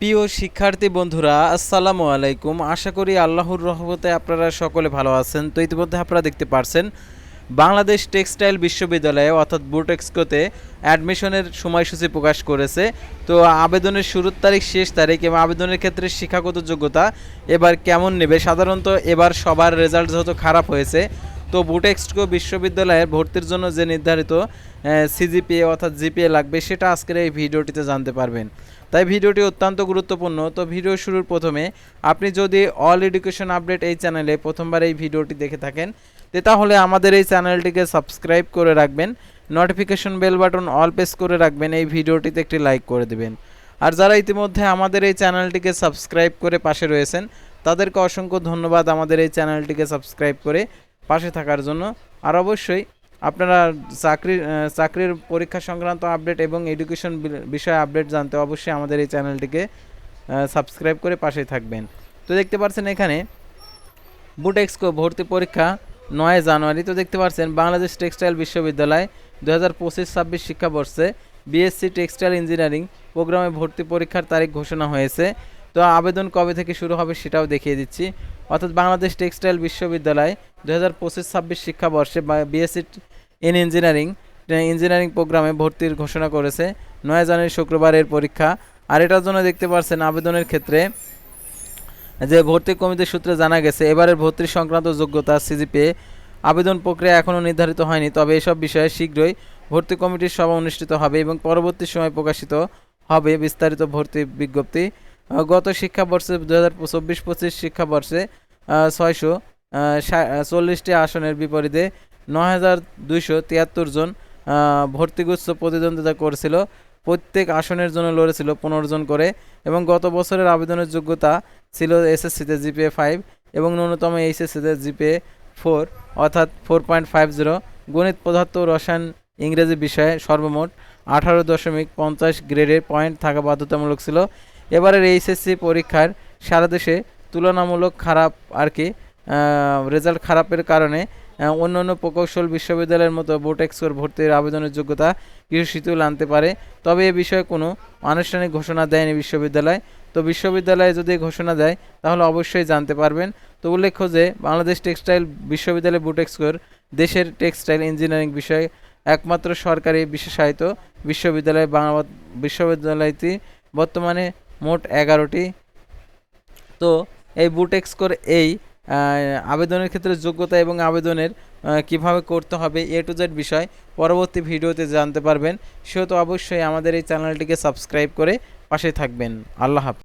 প্রিয় শিক্ষার্থী বন্ধুরা, আসসালামু আলাইকুম। আশা করি আল্লাহর রহমতে আপনারা সকলে ভালো আছেন। তো ইতিমধ্যে আপনারা দেখতে পারছেন, বাংলাদেশ টেক্সটাইল বিশ্ববিদ্যালয়ে, অর্থাৎ বুটেক্সকোতে অ্যাডমিশনের সময়সূচি প্রকাশ করেছে। তো আবেদনের শুরুর তারিখ শেষ তারিখ এবং আবেদনের ক্ষেত্রে শিক্ষাগত যোগ্যতা এবার কেমন নেবে? সাধারণত এবার সবার রেজাল্ট যেহেতু খারাপ হয়েছে তো বুটেক্সকো বিশ্ববিদ্যালয়ে ভর্তির জন্য যে নির্ধারিত সিজিপিএ অর্থাৎ জিপিএ লাগবে সেটা আজকের এই ভিডিওটিতে জানতে পারবেন। তাই ভিডিওটি অত্যন্ত গুরুত্বপূর্ণ। তো ভিডিও শুরুর প্রথমে আপনি যদি অল এডুকেশন আপডেট এই চ্যানেলে প্রথমবার এই ভিডিওটি দেখে থাকেন, তে তাহলে আমাদের এই চ্যানেলটিকে সাবস্ক্রাইব করে রাখবেন, notification bell button all press করে রাখবেন, এই ভিডিওটিতে একটি লাইক করে দেবেন। আর যারা ইতিমধ্যে আমাদের এই চ্যানেলটিকে সাবস্ক্রাইব করে পাশে রয়েছেন, তাদেরকে অসংখ্য ধন্যবাদ আমাদের এই চ্যানেলটিকে সাবস্ক্রাইব করে। পাশে থাকার জন্য। আর অবশ্যই আপনারা চাকরির চাকরির পরীক্ষা সংক্রান্ত আপডেট এবং এডুকেশন বিষয়ে আপডেট জানতে অবশ্যই আমাদের এই চ্যানেলটিকে সাবস্ক্রাইব করে পাশেই থাকবেন। তো দেখতে পাচ্ছেন এখানে বুট এক্সকো ভর্তি পরীক্ষা নয় জানুয়ারি। তো দেখতে পাচ্ছেন বাংলাদেশ টেক্সটাইল বিশ্ববিদ্যালয় দু হাজার পঁচিশ, ছাব্বিশ শিক্ষাবর্ষে বিএসসি টেক্সটাইল ইঞ্জিনিয়ারিং প্রোগ্রামে ভর্তি পরীক্ষার তারিখ ঘোষণা হয়েছে। তো আবেদন কবে থেকে শুরু হবে সেটাও দেখিয়ে দিচ্ছি। অর্থাৎ বাংলাদেশ টেক্সটাইল বিশ্ববিদ্যালয় দু হাজার পঁচিশ ছাব্বিশ শিক্ষাবর্ষে বিএসসি ইন ইঞ্জিনিয়ারিং ইঞ্জিনিয়ারিং প্রোগ্রামে ভর্তির ঘোষণা করেছে। নয় জানুয়ারি শুক্রবার এর পরীক্ষা। আর এটার জন্য দেখতে পাচ্ছেন আবেদনের ক্ষেত্রে যে ভর্তি কমিটির সূত্রে জানা গেছে, এবারের ভর্তি সংক্রান্ত যোগ্যতা সিজিপিএ আবেদন প্রক্রিয়া এখনও নির্ধারিত হয়নি, তবে এসব বিষয়ে শীঘ্রই ভর্তি কমিটির সভা অনুষ্ঠিত হবে এবং পরবর্তী সময় প্রকাশিত হবে বিস্তারিত ভর্তি বিজ্ঞপ্তি। গত শিক্ষাবর্ষে দু হাজার চব্বিশ, পঁচিশ শিক্ষাবর্ষে ছয়শো চল্লিশটি আসনের বিপরীতে নয় হাজার দুইশো তিয়াত্তর জন ভর্তিগুচ্ছ প্রতিদ্বন্দ্বিতা করেছিল। প্রত্যেক আসনের জন্য লড়েছিল পনেরো জন করে এবং গত বছরের আবেদনের যোগ্যতা ছিল এসএসসিতে জিপিএ ফাইভ এবং ন্যূনতম এইচএসসিতে জিপিএ ফোর, অর্থাৎ ফোর পয়েন্ট ফাইভ জিরো। গণিত পদার্থ রসায়ন ইংরেজি বিষয়ে সর্বমোট আঠারো দশমিক পঞ্চাশ গ্রেডের পয়েন্ট থাকা বাধ্যতামূলক ছিল। এবারের এইচএসসি পরীক্ষার সারা দেশে তুলনামূলক খারাপ আর কি রেজাল্ট খারাপের কারণে অন্য অন্য প্রকৌশল বিশ্ববিদ্যালয়ের মতো বোটেক্সকোর ভর্তির আবেদনের যোগ্যতা কিছু শিথিল আনতে পারে। তবে এ বিষয়ে কোনো আনুষ্ঠানিক ঘোষণা দেয়নি বিশ্ববিদ্যালয়। তো বিশ্ববিদ্যালয়ে যদি ঘোষণা দেয়, তাহলে অবশ্যই জানতে পারবেন। তো উল্লেখ্য যে, বাংলাদেশ টেক্সটাইল বিশ্ববিদ্যালয় বুটেক্সকোর দেশের টেক্সটাইল ইঞ্জিনিয়ারিং বিষয়ে একমাত্র সরকারি বিশেষায়িত বিশ্ববিদ্যালয় বাংলা বিশ্ববিদ্যালয়টি বর্তমানে মোট এগারোটি। তো এই বুটেক্সকোর এই আহ, আবেদনের ক্ষেত্রে যোগ্যতা এবং আবেদনের কীভাবে করতে হবে এ টু জেড বিষয় পরবর্তী ভিডিওতে জানতে পারবেন। সেহেতু অবশ্যই আমাদের এই চ্যানেলটিকে সাবস্ক্রাইব করে পাশে থাকবেন। আল্লাহ হাফেজ।